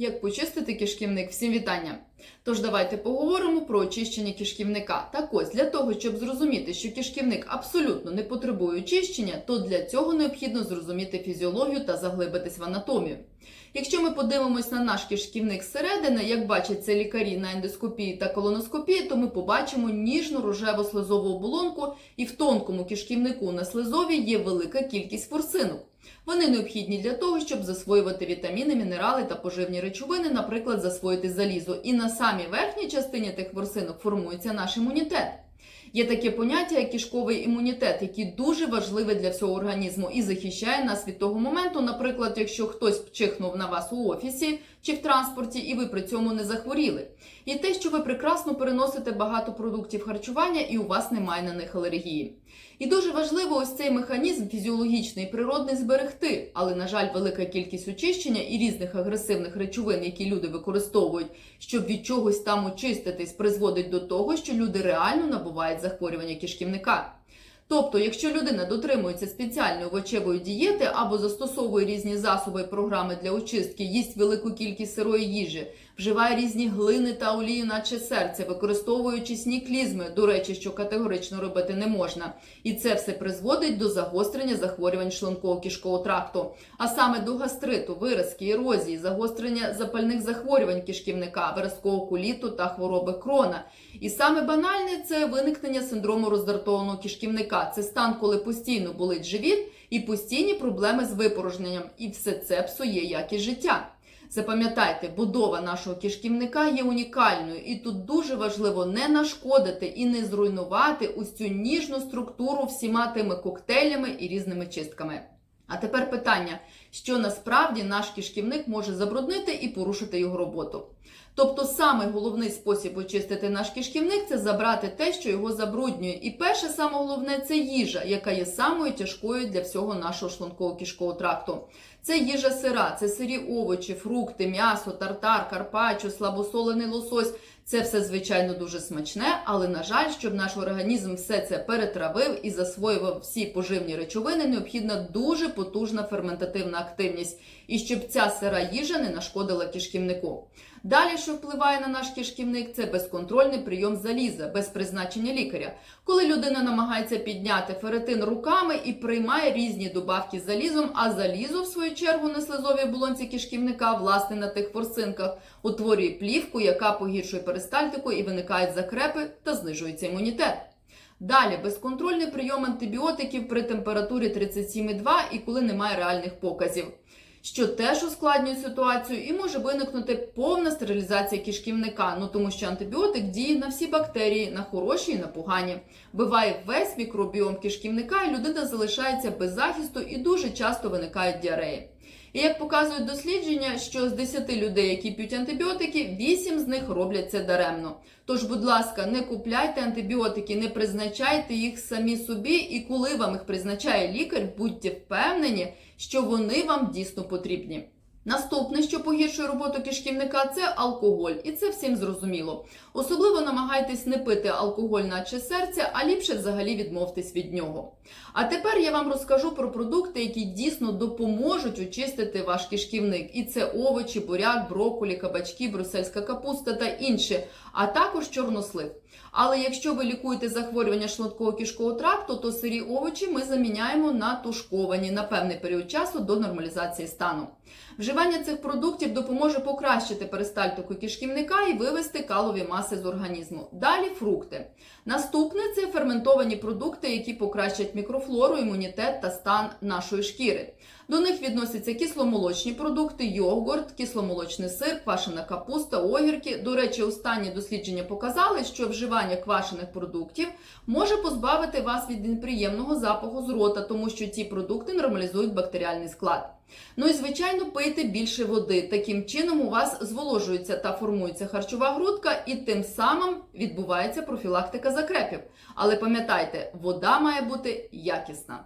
Як почистити кишківник? Всім вітання! Тож давайте поговоримо про очищення кишківника. Так ось, для того, щоб зрозуміти, що кишківник абсолютно не потребує очищення, то для цього необхідно зрозуміти фізіологію та заглибитись в анатомію. Якщо ми подивимось на наш кишківник зсередини, як бачать це лікарі на ендоскопії та колоноскопії, то ми побачимо ніжну рожеву слизову оболонку, і в тонкому кишківнику на слизові є велика кількість форсинок. Вони необхідні для того, щоб засвоювати вітаміни, мінерали та поживні речовини, наприклад, засвоїти залізо. І на самій верхній частині тих ворсинок формується наш імунітет. Є таке поняття, як кишковий імунітет, який дуже важливий для всього організму і захищає нас від того моменту, наприклад, якщо хтось вчихнув на вас у офісі чи в транспорті, і ви при цьому не захворіли. І те, що ви прекрасно переносите багато продуктів харчування, і у вас немає на них алергії. І дуже важливо ось цей механізм фізіологічний і природний зберегти, але, на жаль, велика кількість очищення і різних агресивних речовин, які люди використовують, щоб від чогось там очиститись, призводить до того, що люди реально набувають захворювання кишківника. Тобто, якщо людина дотримується спеціальної овочевої дієти або застосовує різні засоби і програми для очистки, їсть велику кількість сирої їжі, вживає різні глини та олію, наче серце, використовує очисні клізми, до речі, що категорично робити не можна, і це все призводить до загострення захворювань шлунково-кишкового тракту, а саме до гастриту, виразки, ерозії, загострення запальних захворювань кишківника, виразкового коліту та хвороби крона. І саме банальне це виникнення синдрому роздратованого кишківника. Це стан, коли постійно болить живіт і постійні проблеми з випорожненням, і все це псує якість життя. Запам'ятайте, будова нашого кишківника є унікальною, і тут дуже важливо не нашкодити і не зруйнувати ось цю ніжну структуру всіма тими коктейлями і різними чистками. А тепер питання, що насправді наш кишківник може забруднити і порушити його роботу. Тобто, самий головний спосіб очистити наш кишківник це забрати те, що його забруднює. І перше, саме головне, це їжа, яка є самою тяжкою для всього нашого шлунково-кишкового тракту. Це їжа сира, це сирі овочі, фрукти, м'ясо, тартар, карпаччо, слабосолений лосось. Це все, звичайно, дуже смачне, але, на жаль, щоб наш організм все це перетравив і засвоював всі поживні речовини, необхідна дуже потужна ферментативна активність, і щоб ця сира їжа не нашкодила кишківнику. Далі, що впливає на наш кишківник, це безконтрольний прийом заліза без призначення лікаря, коли людина намагається підняти феретин руками і приймає різні добавки з залізом, а залізо, в свою чергу, на слизовій оболонці кишківника, власне, на тих форсинках, утворює плівку, яка погіршує перистальтику і виникають закрепи та знижується імунітет. Далі безконтрольний прийом антибіотиків при температурі 37,2 і коли немає реальних показів, що теж ускладнює ситуацію і може виникнути повна стерилізація кишківника, ну тому що антибіотик діє на всі бактерії, на хороші і на погані. Биває весь мікробіом кишківника, і людина залишається без захисту і дуже часто виникають діареї. І як показують дослідження, що з 10 людей, які п'ють антибіотики, 8 з них роблять це даремно. Тож, будь ласка, не купляйте антибіотики, не призначайте їх самі собі, і коли вам їх призначає лікар, будьте впевнені, що вони вам дійсно потрібні. Наступне, що погіршує роботу кишківника, це алкоголь, і це всім зрозуміло. Особливо намагайтесь не пити алкоголь, наче серце, а ліпше взагалі відмовтесь від нього. А тепер я вам розкажу про продукти, які дійсно допоможуть очистити ваш кишківник. І це овочі, буряк, брокколі, кабачки, брусельська капуста та інше, а також чорнослив. Але якщо ви лікуєте захворювання шлунково кишкового тракту, то сирі овочі ми заміняємо на тушковані на певний період часу до нормалізації стану. Вживання цих продуктів допоможе покращити перистальтику кишківника і вивести калові маси з організму. Далі фрукти. Наступне це ферментовані продукти, які покращать мікрофлору, імунітет та стан нашої шкіри. До них відносяться кисломолочні продукти, йогурт, кисломолочний сир, квашена капуста, огірки. До речі, останні дослідження показали, що вживання квашених продуктів може позбавити вас від неприємного запаху з рота, тому що ці продукти нормалізують бактеріальний склад. Ну і звичайно, пийте більше води. Таким чином у вас зволожується та формується харчова грудка, і тим самим відбувається профілактика закрепів. Але пам'ятайте, вода має бути якісна.